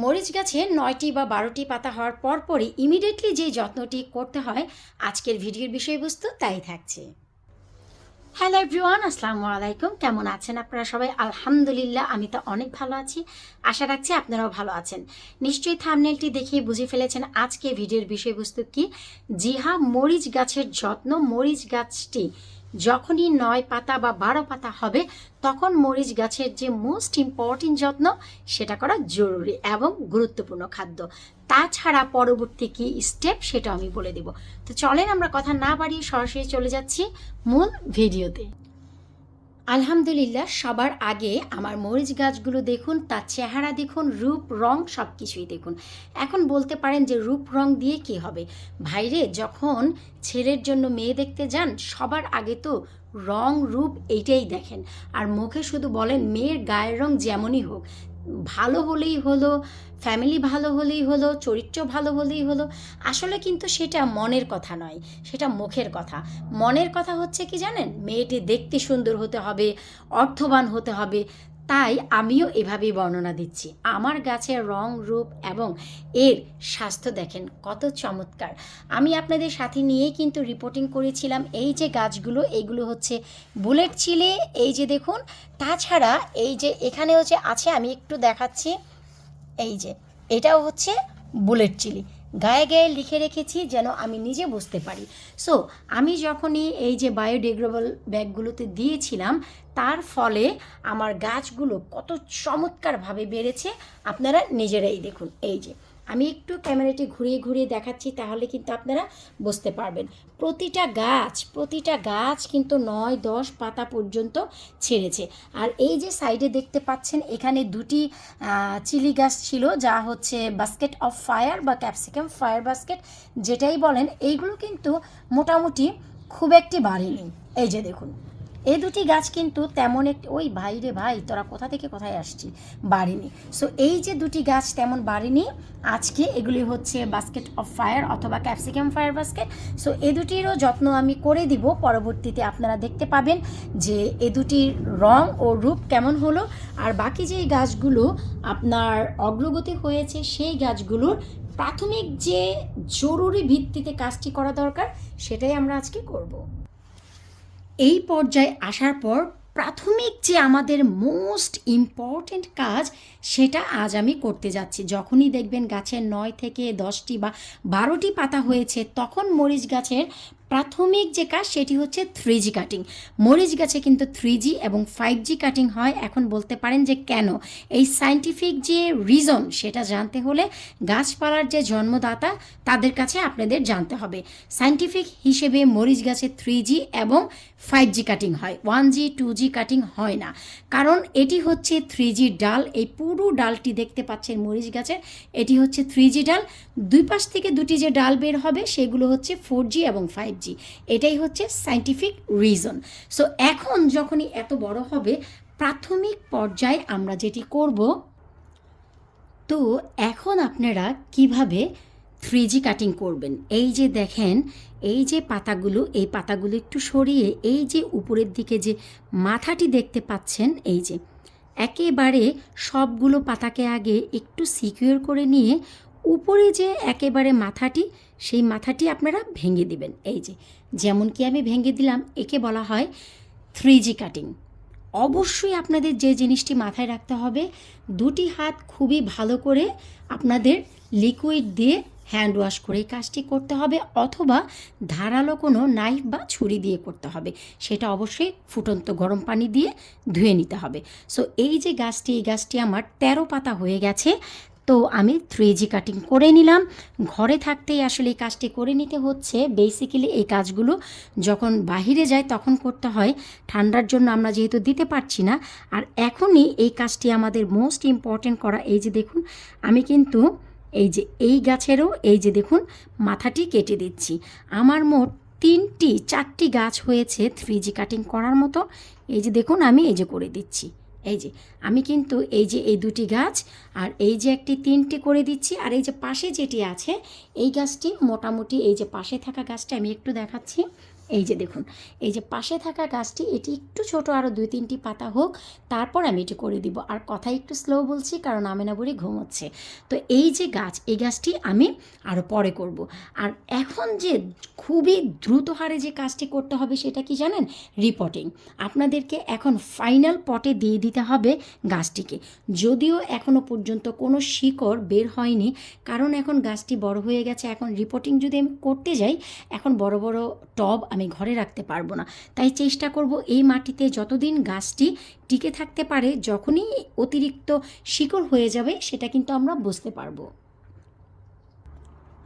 মরিচ গাছে নয়টি বা বারোটি পাতা হওয়ার পরপরই ইমিডিয়েটলি যে যত্নটি করতে হয়, আজকের ভিডিওর বিষয়বস্তু তাই থাকছে। হ্যালো এভরিওয়ান আসসালামু আলাইকুম। কেমন আছেন আপনারা সবাই? আলহামদুলিল্লাহ, আমি তো অনেক ভালো আছি। আশা রাখছি আপনারাও ভালো আছেন। নিশ্চয়ই থামনেলটি দেখে বুঝে ফেলেছেন আজকে ভিডিওর বিষয়বস্তু কি? জি হ্যাঁ মরিচ গাছের যত্ন, মরিচ গাছটি যখনই নয় পাতা বা বারো পাতা হবে, তখন মরিচ গাছের যে মোস্ট ইম্পর্টেন্ট যত্ন, সেটা করা জরুরি এবং গুরুত্বপূর্ণ খাদ্য। তাছাড়া পরবর্তী কি স্টেপ সেটা আমি বলে দেব। তো চলেন আমরা কথা না বাড়িয়ে সরাসরি চলে যাচ্ছি মূল ভিডিওতে আলহামদুলিল্লাহ, সবার আগে আমার মরিচ গাছগুলো দেখুন, তার চেহারা দেখুন, রূপ, রং সব কিছুই দেখুন। এখন বলতে পারেন যে রূপ, রং দিয়ে কি হবে? ভাইরে, যখন ছেলের জন্য মেয়ে দেখতে যান, সবার আগে তো রং, রূপ এইটাই দেখেন। আর মুখে শুধু বলেন, মেয়ের গায়ের রং যেমনই হোক ভালো হলেই হলো ফ্যামিলি ভালো হলেই হলো, চরিত্র ভালো হলেই হলো, আসলে কিন্তু সেটা মনের কথা নয়, সেটা মুখের কথা। মনের কথা হচ্ছে কি জানেন? মেয়েটি দেখতে সুন্দর হতে হবে, অর্থবান হতে হবে তাই আমিও এভাবেই বর্ণনা দিচ্ছি। আমার গাছের রং, রূপ এবং এর স্বাস্থ্য দেখেন কত চমৎকার। আমি আপনাদের সাথে নিয়েই কিন্তু রিপোর্টিং করেছিলাম, এই যে গাছগুলো এইগুলো হচ্ছে বুলেট চিলে, এই যে দেখুন, তাছাড়া এই যে এখানে হচ্ছে আছে, আমি একটু দেখাচ্ছি, এই যে এটাও হচ্ছে বুলেট চিলি। গায়ে গায়ে লিখে রেখেছি যেন আমি নিজে বুঝতে পারি। সো আমি যখনই এই যে বায়োডিগ্রেবল ব্যাগগুলোতে দিয়েছিলাম, তার ফলে আমার গাছগুলো কত চমৎকারভাবে বেড়েছে। আপনারা নিজেরাই দেখুন, এই যে। আমি একটু ক্যামেরাটি ঘুরিয়ে ঘুরিয়ে দেখাচ্ছি, তাহলে কিন্তু আপনারা বুঝতে পারবেন। প্রতিটা গাছ প্রতিটা গাছ কিন্তু নয়, দশ পাতা পর্যন্ত ছেড়েছে। আর এই যে সাইডে দেখতে পাচ্ছেন, এখানে দুটি চিলি গাছ ছিল, যা হচ্ছে বাস্কেট অফ ফায়ার বা ক্যাপসিকাম ফায়ার বাস্কেট যেটাই বলেন, এইগুলো কিন্তু মোটামুটি খুব একটি বাড়েনি। এই যে দেখুন। এই দুটি গাছ কিন্তু তেমন একটি ওই ভাই রে ভাই, তোরা কোথা থেকে কোথায় আসছি বাড়েনি। সো এই যে দুটি গাছ তেমন বাড়েনি, আজকে এগুলি হচ্ছে বাস্কেট অফ ফায়ার অথবা ক্যাপসিকাম ফায়ার বাস্কেট সো এ দুটিরও যত্ন আমি করে দিব। পরবর্তীতে আপনারা দেখতে পাবেন যে এ দুটির রং ও রূপ কেমন হলো। আর বাকি যেই গাছগুলো আপনার অগ্রগতি হয়েছে, সেই গাছগুলোর প্রাথমিক যে জরুরি ভিত্তিতে কাজটি করা দরকার, সেটাই আমরা আজকে করব। এই পর্যায়ে আসার পর প্রাথমিক যে আমাদের মোস্ট ইম্পর্ট্যান্ট কাজ, সেটা আজ আমি করতে যাচ্ছি। যখনই দেখবেন গাছের নয় থেকে দশটি বা বারোটি পাতা হয়েছে, তখন মরিচ গাছের প্রাথমিক যে কাজ, সেটি হচ্ছে থ্রি জি কাটিং মরিচ গাছে কিন্তু থ্রি জি এবং ফাইভ জি কাটিং হয়। এখন বলতে পারেন যে কেন? এই সাইন্টিফিক যে রিজন সেটা জানতে হলে গাছপালার যে জন্মদাতা, তাদের কাছে আপনাদের জানতে হবে। সাইন্টিফিক হিসেবে মরিচ গাছে থ্রি জি এবং ফাইভ জি কাটিং হয়। One G two G cutting হয় না। কারণ এটি হচ্ছে থ্রি জি ডাল। এই পুরো ডালটি দেখতে পাচ্ছেন মরিচ গাছের এটি হচ্ছে থ্রি জি ডাল। দুই পাশ থেকে দুটি যে ডাল বের হবে, সেগুলো হচ্ছে ফোর জি এবং ফাইভ জি এটাই হচ্ছে সাইন্টিফিক রিজন সো এখন যখনই এত বড় হবে, প্রাথমিক পর্যায়ে আমরা যেটি করব, তো এখন আপনারা কীভাবে থ্রি জি কাটিং করবেন? এই যে দেখেন, এই যে পাতাগুলো, এই পাতাগুলো একটু সরিয়ে, এই যে উপরের দিকে যে মাথাটি দেখতে পাচ্ছেন, এই যে, একেবারে সবগুলো পাতাকে আগে একটু সিকিউর করে নিয়ে উপরে যে একেবারে মাথাটি, সেই মাথাটি আপনারা ভেঙে দিবেন। এই যে, যেমন কি আমি ভেঙে দিলাম, একে বলা হয় থ্রি জি কাটিং। অবশ্যই আপনাদের যে জিনিসটি মাথায় রাখতে হবে, দুটি হাত খুবই ভালো করে আপনাদের লিকুইড দিয়ে হ্যান্ড ওয়াশ করে এই কাজটি করতে হবে, অথবা ধারালো কোনো নাইফ বা ছুরি দিয়ে করতে হবে। সেটা অবশ্যই ফুটন্ত গরম পানি দিয়ে ধুয়ে নিতে হবে। সো এই যে গাছটি, এই গাছটি আমার তেরো পাতা হয়ে গেছে তো আমি থ্রি জি কাটিং করে নিলাম। ঘরে থাকতেই আসলে এই কাজটি করে নিতে হচ্ছে। বেসিক্যালি এই কাজগুলো যখন বাহিরে যায় তখন করতে হয়। ঠান্ডার জন্য আমরা যেহেতু দিতে পারছি না। আর এখনই এই কাজটি আমাদের মোস্ট ইম্পর্ট্যান্ট করা। এই যে দেখুন, আমি কিন্তু এই যে এই গাছেরও এই যে দেখুন, মাথাটি কেটে দিচ্ছি। আমার মোট তিনটি, চারটি গাছ হয়েছে থ্রি জি কাটিং করার মতো। এই যে দেখুন, আমি এই যে করে দিচ্ছি। এই যে, আমি কিন্তু এই যে এই দুটি গাছ আর এই যে একটি তিনটি করে দিচ্ছি আর এই যে পাশে যেটি আছে, এই গাছটি মোটামুটি এই যে পাশে থাকা গাছটা আমি একটু দেখাচ্ছি। এই যে দেখুন, এই যে পাশে থাকা গাছটি, এটি একটু ছোট আরও দুই তিনটি পাতা হোক, তারপর আমি এটি করে দিব। আর কথা একটু স্লো বলছি, কারণ আমেনা বুড়ি ঘুমোচ্ছে। তো এই যে গাছ, এই গাছটি আমি আরও পরে করব। আর এখন যে খুবই দ্রুত হারে যে কাজটি করতে হবে, সেটা কি জানেন? রিপোর্টিং আপনাদেরকে এখন ফাইনাল পটে দিয়ে দিতে হবে গাছটিকে। যদিও এখনও পর্যন্ত কোনো শিকড় বের হয়নি, কারণ এখন গাছটি বড় হয়ে গেছে। এখন রিপোর্টিং যদি আমি করতে যাই, এখন বড় বড় টব আমি ঘরে রাখতে পারব না। তাই চেষ্টা করব এই মাটিতে যতদিন গাছটি টিকে থাকতে পারে, যখনই অতিরিক্ত শিকড় হয়ে যাবে, সেটা কিন্তু আমরা বুঝতে পারব।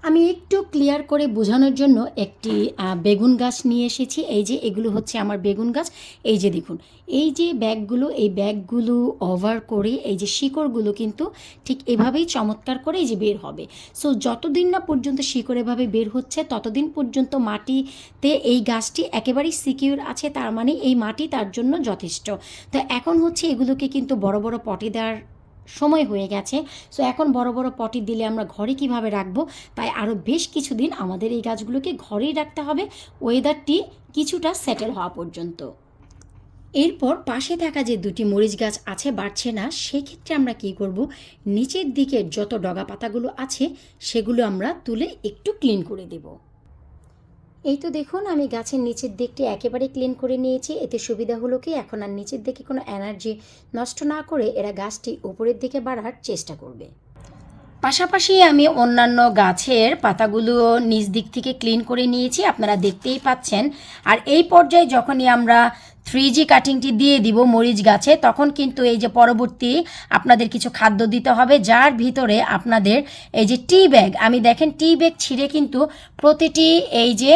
আমি একটু ক্লিয়ার করে বোঝানোর জন্য একটি বেগুন গাছ নিয়ে এসেছি। এই যে এগুলো হচ্ছে আমার বেগুন গাছ। এই যে দেখুন, এই যে ব্যাগগুলো, এই ব্যাগগুলো ওভার করে এই যে শিকড়গুলো কিন্তু ঠিক এভাবেই চমৎকার করে এই যে বের হবে। সো যতদিন না পর্যন্ত শিকড় এভাবে বের হচ্ছে, ততদিন পর্যন্ত মাটিতে এই গাছটি একেবারেই সিকিউর আছে, তার মানে এই মাটি তার জন্য যথেষ্ট। তো এখন হচ্ছে এগুলোকে কিন্তু বড় বড় পটে দেওয়ার সময় হয়ে গেছে। সো এখন বড় বড় পটি দিলে আমরা ঘরে কীভাবে রাখব? তাই আরও বেশ কিছুদিন আমাদের এই গাছগুলোকে ঘরেই রাখতে হবে। ওয়েদারটি কিছুটা সেটেল হওয়া পর্যন্ত। এরপর পাশে থাকা যে দুটি মরিচ গাছ আছে, বাড়ছে না, সেক্ষেত্রে আমরা কি করব? নিচের দিকে যত ডগা পাতাগুলো আছে, সেগুলো আমরা তুলে একটু ক্লিন করে দেব। এই তো দেখুন, আমি গাছের নিচের দিকটি একেবারে ক্লিন করে নিয়েছি। এতে সুবিধা হলো কি, এখন আর নিচের দিকে কোনো এনার্জি নষ্ট না করে এরা গাছটি উপরের দিকে বাড়ার চেষ্টা করবে। পাশাপাশি আমি অন্যান্য গাছের পাতাগুলো নিজ দিক থেকে ক্লিন করে নিয়েছি, আপনারা দেখতেই পাচ্ছেন। আর এই পর্যায়ে যখনই আমরা থ্রি জি কাটিংটি দিয়ে দিব মরিচ গাছে, তখন কিন্তু এই যে পরবর্তী আপনাদের কিছু খাদ্য দিতে হবে, যার ভিতরে আপনাদের এই যে টি ব্যাগ আমি দেখেন টি ব্যাগ ছিঁড়ে কিন্তু প্রতিটি এই যে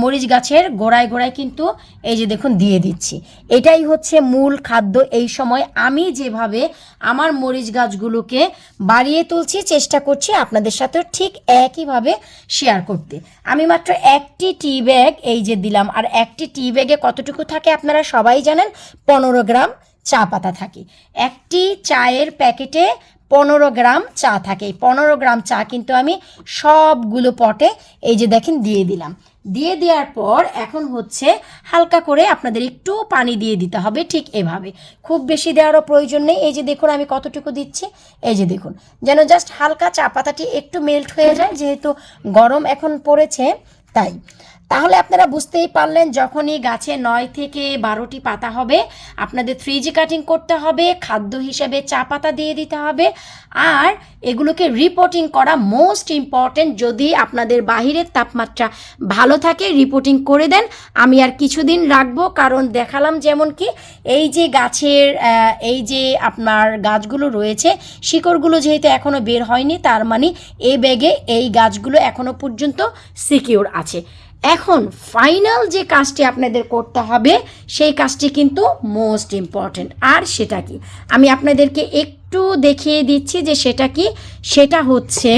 মরিচ গাছের গোড়ায় গোড়ায় কিন্তু এই যে দেখুন দিয়ে দিচ্ছি। এটাই হচ্ছে মূল খাদ্য এই সময়। আমি যেভাবে আমার মরিচ গাছগুলোকে বাড়িয়ে তুলছি, চেষ্টা করছি আপনাদের সাথেও ঠিক একইভাবে শেয়ার করতে। আমি মাত্র একটি টি ব্যাগ এই যে দিলাম, আর একটি টি ব্যাগে কতটুকু থাকে আপনারা সবাই জানেন? পনেরো গ্রাম চা পাতা থাকে। একটি চায়ের প্যাকেটে পনেরো গ্রাম চা থাকে। এই পনেরো গ্রাম চা কিন্তু আমি সবগুলো পটে এই যে দেখেন দিয়ে দিলাম। দিয়ে দেওয়ার পর এখন হচ্ছে হালকা করে আপনাদের একটু পানি দিয়ে দিতে হবে ঠিক এভাবে। খুব বেশি দেওয়ারও প্রয়োজন নেই। এই যে দেখুন, আমি কতটুকু দিচ্ছি? এই যে দেখুন, যেন জাস্ট হালকা চা পাতাটি একটু মেল্ট হয়ে যায়, যেহেতু গরম এখন পড়েছে, তাই। তাহলে আপনারা বুঝতেই পারলেন যখনই গাছে নয় থেকে বারোটি পাতা হবে, আপনাদের থ্রি জি কাটিং করতে হবে, খাদ্য হিসেবে চা পাতা দিয়ে দিতে হবে, আর এগুলোকে রিপোর্টিং করা মোস্ট ইম্পর্ট্যান্ট যদি আপনাদের বাহিরের তাপমাত্রা ভালো থাকে রিপোর্টিং করে দেন। আমি আর কিছুদিন রাখব, কারণ দেখালাম যেমন কি, এই যে গাছের এই যে আপনার গাছগুলো রয়েছে, শিকড়গুলো যেহেতু এখনও বের হয়নি, তার মানে এই ব্যাগে এই গাছগুলো এখনও পর্যন্ত সিকিউর আছে। এখন ফাইনাল যে কাজটি আপনাদের করতে হবে, সেই কাজটি কিন্তু মোস্ট ইম্পর্ট্যান্ট আর সেটা কি? আমি আপনাদেরকে একটু দেখিয়ে দিচ্ছি যে সেটা কি? সেটা হচ্ছে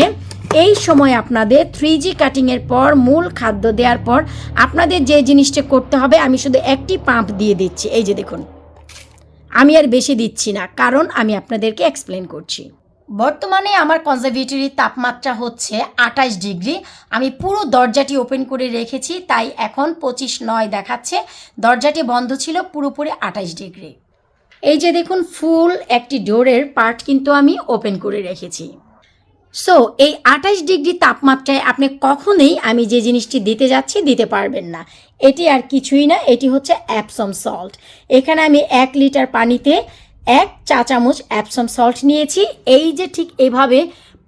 এই সময় আপনাদের থ্রি জি কাটিংয়ের পর, মূল খাদ্য দেওয়ার পর আপনাদের যে জিনিসটা করতে হবে, আমি শুধু একটি পাম্প দিয়ে দিচ্ছি। এই যে দেখুন, আমি আর বেশি দিচ্ছি না, কারণ আমি আপনাদেরকে এক্সপ্লেন করছি। বর্তমানে আমার কনজারভেটরির তাপমাত্রা হচ্ছে আঠাশ ডিগ্রি। আমি পুরো দরজাটি ওপেন করে রেখেছি, তাই এখন পঁচিশ নয় দেখাচ্ছে। দরজাটি বন্ধ ছিল পুরোপুরি আঠাশ ডিগ্রি। এই যে দেখুন, ফুল একটি ডোরের পার্ট কিন্তু আমি ওপেন করে রেখেছি। সো এই আঠাশ ডিগ্রি তাপমাত্রায় আপনি কখনোই আমি যে জিনিসটি দিতে যাচ্ছি দিতে পারবেন না। এটি আর কিছুই না, এটি হচ্ছে অ্যাপসম সল্ট এখানে আমি এক লিটার পানিতে এক চা চামচ অ্যাপসম সল্ট নিয়েছি। এই যে ঠিক এভাবে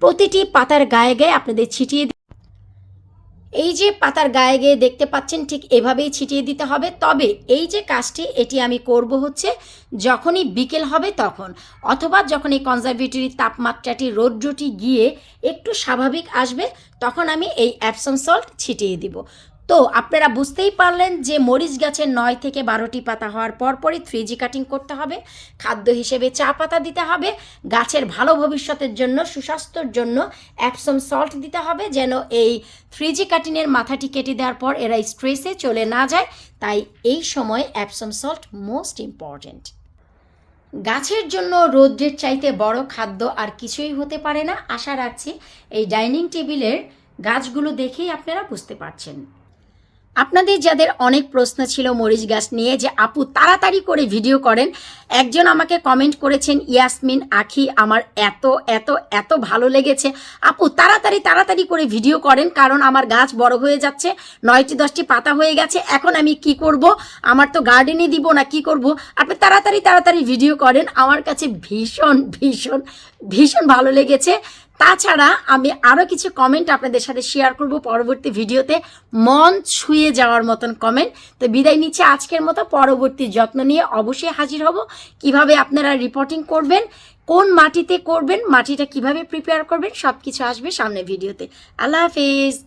প্রতিটি পাতার গায়ে গায়ে আপনাদের ছিটিয়ে এই যে পাতার গায়ে গিয়ে দেখতে পাচ্ছেন ঠিক এভাবেই ছিটিয়ে দিতে হবে। তবে এই যে কাজটি এটি আমি করব হচ্ছে যখনই বিকেল হবে তখন। অথবা যখন এই কনজারভেটরির তাপমাত্রাটি রৌদ্রটি গিয়ে একটু স্বাভাবিক আসবে, তখন আমি এই অ্যাপসম সল্ট ছিটিয়ে দিব। তো আপনারা বুঝতেই পারলেন যে মরিচ গাছের নয় থেকে বারোটি পাতা হওয়ার পরপরই থ্রি জি কাটিং করতে হবে, খাদ্য হিসেবে চা পাতা দিতে হবে, গাছের ভালো ভবিষ্যতের জন্য, সুস্বাস্থ্যর জন্য অ্যাপসম সল্ট দিতে হবে যেন এই থ্রি জি কাটিংয়ের মাথাটি কেটে দেওয়ার পর এরা স্ট্রেসে চলে না যায়। তাই এই সময় অ্যাপসম সল্ট মোস্ট ইম্পর্ট্যান্ট গাছের জন্য রৌদ্রের চাইতে বড় খাদ্য আর কিছুই হতে পারে না। আশা রাখছি এই ডাইনিং টেবিলের গাছগুলো দেখেই আপনারা বুঝতে পারছেন। আপনাদের যাদের অনেক প্রশ্ন ছিল মরিচ গাছ নিয়ে যে, আপু, তাড়াতাড়ি করে ভিডিও করেন। একজন আমাকে কমেন্ট করেছেন, ইয়াসমিন, আখি, আমার এত এত এত ভালো লেগেছে। আপু, তাড়াতাড়ি তাড়াতাড়ি করে ভিডিও করেন, কারণ আমার গাছ বড় হয়ে যাচ্ছে, নয়টি দশটি পাতা হয়ে গেছে, এখন আমি কি করব? আমার তো গার্ডেনে দিব না, কি করব? আপনি তাড়াতাড়ি তাড়াতাড়ি ভিডিও করেন, আমার কাছে ভীষণ ভীষণ ভীষণ ভালো লেগেছে। তাছাড়া আমি আরও কিছু কমেন্ট আপনাদের সাথে শেয়ার করব পরবর্তী ভিডিওতে। মন ছুঁয়ে যাওয়ার মতন কমেন্ট তো বিদায় নিচ্ছে আজকের মতো। পরবর্তী যত্ন নিয়ে অবশ্যই হাজির হব। কীভাবে আপনারা রিপোর্টিং করবেন, কোন মাটিতে করবেন, মাটিটা কীভাবে প্রিপেয়ার করবেন সব কিছু আসবে সামনে ভিডিওতে। আল্লাহ হাফিজ।